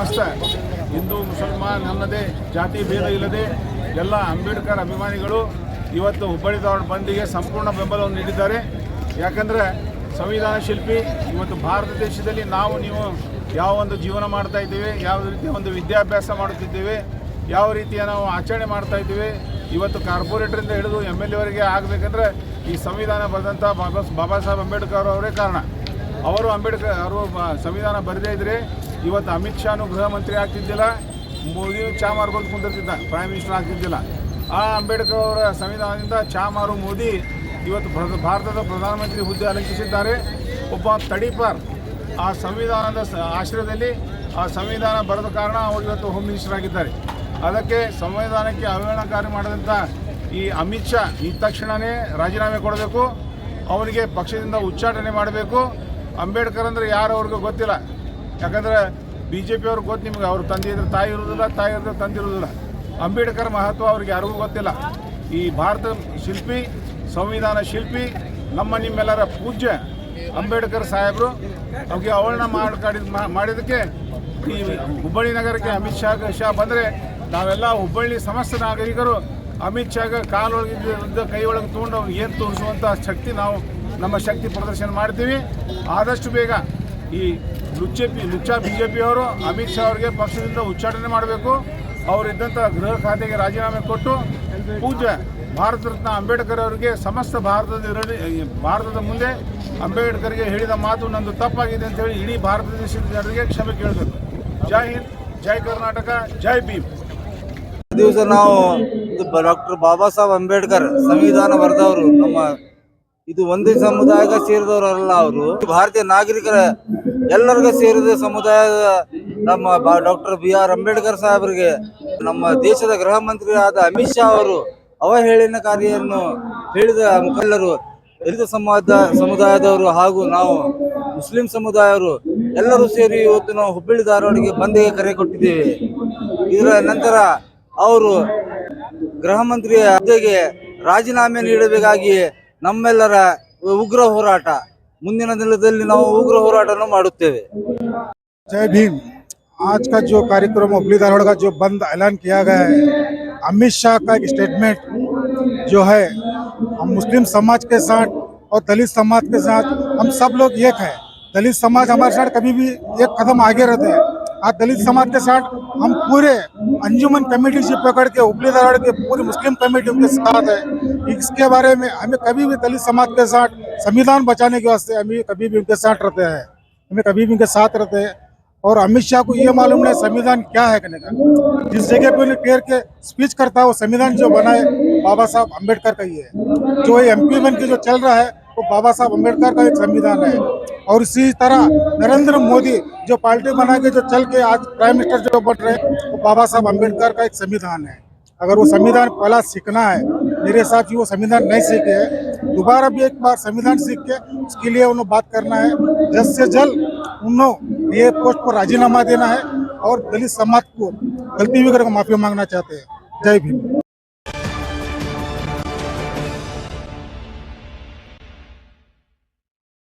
ದಿವಸ ಹಿಂದೂ, ಮುಸಲ್ಮಾನ್ ಅನ್ನದೇ ಜಾತಿ ಭೇದ ಇಲ್ಲದೆ ಎಲ್ಲ ಅಂಬೇಡ್ಕರ್ ಅಭಿಮಾನಿಗಳು ಇವತ್ತು ಹುಬ್ಬಳ್ಳಿ ಧಾರವಾಡ ಬಂದಿಗೆ ಸಂಪೂರ್ಣ ಬೆಂಬಲವನ್ನು ನೀಡಿದ್ದಾರೆ. ಯಾಕಂದರೆ ಸಂವಿಧಾನ ಶಿಲ್ಪಿ, ಇವತ್ತು ಭಾರತ ದೇಶದಲ್ಲಿ ನಾವು, ನೀವು ಯಾವ ಒಂದು ಜೀವನ ಮಾಡ್ತಾ ಇದ್ದೀವಿ, ಯಾವ ರೀತಿಯ ಒಂದು ವಿದ್ಯಾಭ್ಯಾಸ ಮಾಡುತ್ತಿದ್ದೇವೆ, ಯಾವ ರೀತಿಯ ನಾವು ಆಚರಣೆ ಮಾಡ್ತಾ ಇದ್ದೀವಿ, ಇವತ್ತು ಕಾರ್ಪೊರೇಟರಿಂದ ಹಿಡಿದು ಎಂ ಎಲ್ ಎವರೆಗೆ ಆಗಬೇಕಂದ್ರೆ ಈ ಸಂವಿಧಾನ ಬರೆದಂಥ ಬಾಬಾ ಬಾಬಾ ಸಾಹೇಬ್ ಅಂಬೇಡ್ಕರ್ ಅವರೇ ಕಾರಣ. ಅವರು ಅಂಬೇಡ್ಕರ್, ಅವರು ಸಂವಿಧಾನ ಬರೆದೇ ಇದ್ರೆ ಇವತ್ತು ಅಮಿತ್ ಶಾನು ಗೃಹ ಮಂತ್ರಿ ಆಗ್ತಿದ್ದಿಲ್ಲ ಮೋದಿ ಚಾ ಮಾರ್ಕೊಂಡು ಕುಂದಿರ್ತಿದ್ದ ಪ್ರೈಮ್ ಮಿನಿಸ್ಟರ್ ಆಗ್ತಿದ್ದಿಲ್ಲ. ಆ ಅಂಬೇಡ್ಕರ್ ಅವರ ಸಂವಿಧಾನದಿಂದ ಚಾ ಮಾರು ಮೋದಿ ಇವತ್ತು ಭಾರತದ ಪ್ರಧಾನಮಂತ್ರಿ ಹುದ್ದೆ ಅಲಂಕಿಸಿದ್ದಾರೆ. ಒಬ್ಬ ತಡಿಪಾರ್ ಆ ಸಂವಿಧಾನದ ಆಶ್ರಯದಲ್ಲಿ ಆ ಸಂವಿಧಾನ ಬರೆದ ಕಾರಣ ಅವರು ಇವತ್ತು ಹೋಮ್ ಮಿನಿಸ್ಟರ್ ಆಗಿದ್ದಾರೆ. ಅದಕ್ಕೆ ಸಂವಿಧಾನಕ್ಕೆ ಅವಹೇಳನಕಾರಿ ಮಾಡಿದಂಥ ಈ ಅಮಿತ್ ಶಾ ಈ ತಕ್ಷಣವೇ ರಾಜೀನಾಮೆ ಕೊಡಬೇಕು. ಅವರಿಗೆ ಪಕ್ಷದಿಂದ ಉಚ್ಚಾಟನೆ ಮಾಡಬೇಕು. ಅಂಬೇಡ್ಕರ್ ಅಂದರೆ ಯಾರು ಅವ್ರಿಗೂ ಗೊತ್ತಿಲ್ಲ. ಯಾಕಂದರೆ ಬಿ ಜೆ ಪಿಯವ್ರಿಗೆ ಗೊತ್ತು ನಿಮ್ಗೆ, ಅವ್ರ ತಂದೆ ಇದ್ರೆ ತಾಯಿ ಇರೋದಿಲ್ಲ ತಾಯಿ ಇದ್ರೆ ತಂದೆ ಇರೋದಿಲ್ಲ ಅಂಬೇಡ್ಕರ್ ಮಹತ್ವ ಅವ್ರಿಗೆ ಯಾರಿಗೂ ಗೊತ್ತಿಲ್ಲ. ಈ ಭಾರತ ಶಿಲ್ಪಿ, ಸಂವಿಧಾನ ಶಿಲ್ಪಿ, ನಮ್ಮ ನಿಮ್ಮೆಲ್ಲರ ಪೂಜ್ಯ ಅಂಬೇಡ್ಕರ್ ಸಾಹೇಬರು, ಅವ್ರಿಗೆ ಅವಳನ್ನ ಮಾಡ್ಕಾಡಿದ ಮಾಡಿದ್ದಕ್ಕೆ ಈ ಹುಬ್ಬಳ್ಳಿ ನಗರಕ್ಕೆ ಅಮಿತ್ ಶಾ ಶಾ ಬಂದರೆ ನಾವೆಲ್ಲ ಹುಬ್ಬಳ್ಳಿ ಸಮಸ್ತ ನಾಗರಿಕರು ಅಮಿತ್ ಶಾಗ ಕಾಲೊಳಗಿದ್ದ ಕೈ ಒಳಗೆ ತೊಗೊಂಡು ಅವ್ರಿಗೆ ಏನು ತೋರಿಸುವಂಥ ಶಕ್ತಿ ನಾವು, ನಮ್ಮ ಶಕ್ತಿ ಪ್ರದರ್ಶನ ಮಾಡ್ತೀವಿ. ಆದಷ್ಟು ಬೇಗ ಈ ಲುಚ್ಚೆ ಪಿ ಬಿ ಜೆ ಪಿಯವರು ಅಮಿತ್ ಶಾ ಅವರಿಗೆ ಪಕ್ಷದಿಂದ ಉಚ್ಚಾಟನೆ ಮಾಡಬೇಕು. ಅವರಿದ್ದಂಥ ಗೃಹ ಖಾತೆಗೆ ರಾಜೀನಾಮೆ ಕೊಟ್ಟು ಪೂಜ್ಯ ಭಾರತ ರತ್ನ ಅಂಬೇಡ್ಕರ್ ಅವರಿಗೆ ಸಮಸ್ತ ಭಾರತದ ಭಾರತದ ಮುಂದೆ ಅಂಬೇಡ್ಕರ್ಗೆ ಹೇಳಿದ ಮಾತು ನಂದು ತಪ್ಪಾಗಿದೆ ಅಂತ ಹೇಳಿ ಇಡೀ ಭಾರತ ದೇಶದ ಜನರಿಗೆ ಕ್ಷಮೆ ಕೇಳಬೇಕು. ಜೈ ಹಿಂದ್, ಜೈ ಕರ್ನಾಟಕ, ಜೈ ಭೀಮ್. ದಿವಸ ನಾವು ಡಾಕ್ಟರ್ ಬಾಬಾ ಸಾಹೇಬ್ ಅಂಬೇಡ್ಕರ್ ಸಂವಿಧಾನ ಬರೆದವರು ನಮ್ಮ ಇದು ಒಂದೇ ಸಮುದಾಯಕ್ಕೆ ಸೇರಿದವರಲ್ಲ ಅವರು. ಭಾರತೀಯ ನಾಗರಿಕರ ಎಲ್ಲರಿಗೂ ಸೇರಿದ ಸಮುದಾಯದ ನಮ್ಮ ಡಾಕ್ಟರ್ ಬಿ ಆರ್ ಅಂಬೇಡ್ಕರ್ ಸಾಹೇಬರಿಗೆ, ನಮ್ಮ ದೇಶದ ಗೃಹ ಮಂತ್ರಿ ಅಮಿತ್ ಶಾ ಅವರು ಅವಹೇಳನಕಾರಿಯನ್ನು ಹೇಳಿದ ಮುಖಂಡರು, ದಲಿತ ಸಮಾಜ ಸಮುದಾಯದವರು ಹಾಗೂ ನಾವು ಮುಸ್ಲಿಂ ಸಮುದಾಯವರು ಎಲ್ಲರೂ ಸೇರಿ ಇವತ್ತು ನಾವು ಹುಬ್ಬಳ್ಳಿ ಧಾರವಾಡಿಗೆ ಬಂದಿಗೆ ಕರೆ ಕೊಟ್ಟಿದ್ದೇವೆ. ಇದರ ನಂತರ ಅವರು ಗೃಹ ಮಂತ್ರಿಯ ಹುದ್ದೆಗೆ ರಾಜೀನಾಮೆ ನೀಡಬೇಕಾಗಿ ನಮ್ಮೆಲ್ಲರ ಉಗ್ರ ಹೋರಾಟ ಮುಂದಿನ ದಿನದಲ್ಲಿ ನಾವು ಉಗ್ರ ಹೋರಾಟವನ್ನು ಮಾಡುತ್ತೇವೆ जय भीम आज का जो कार्यक्रम हुबली धारवाड़ का जो बंद ऐलान किया गया है अमित शाह का एक स्टेटमेंट जो है हम मुस्लिम समाज के साथ और दलित समाज के साथ हम सब लोग एक है दलित समाज हमारे साथ कभी भी एक कदम आगे रहते हैं आज दलित समाज के साथ हम पूरे अंजुमन कमेटी से पकड़ के हुबली धारवाड़ के, पूरी मुस्लिम कमेटी उनके साथ है। इसके बारे में हमें कभी भी दलित समाज के साथ संविधान बचाने के वास्ते हमें कभी भी उनके साथ रहते हैं। हमें कभी भी उनके साथ रहते हैं। और अमित शाह को ये मालूम नहीं संविधान क्या है कहने का। जिस जगह पे उन्हें टेर के स्पीच करता है, वो संविधान जो बना है, बाबा साहब अंबेडकर का ही है। जो एम पी बन के जो चल रहा है, वो बाबा साहब अंबेडकर का एक संविधान है। और इसी तरह नरेंद्र मोदी जो पार्टी बना के जो चल के आज प्राइम मिनिस्टर जो बन रहे वो बाबा साहब अंबेडकर का एक संविधान है। अगर वो संविधान पहला सीखना है, मेरे हिसाब से वो संविधान नहीं सीखे है, दोबारा भी एक बार संविधान सीख के उसके लिए उन्हें बात करना है। जल्द से जल्द उन्होंने ये पोस्ट पर राजीनामा देना है और दलित समाज को गलती भी करके माफ़ी मांगना चाहते हैं। जय भीम।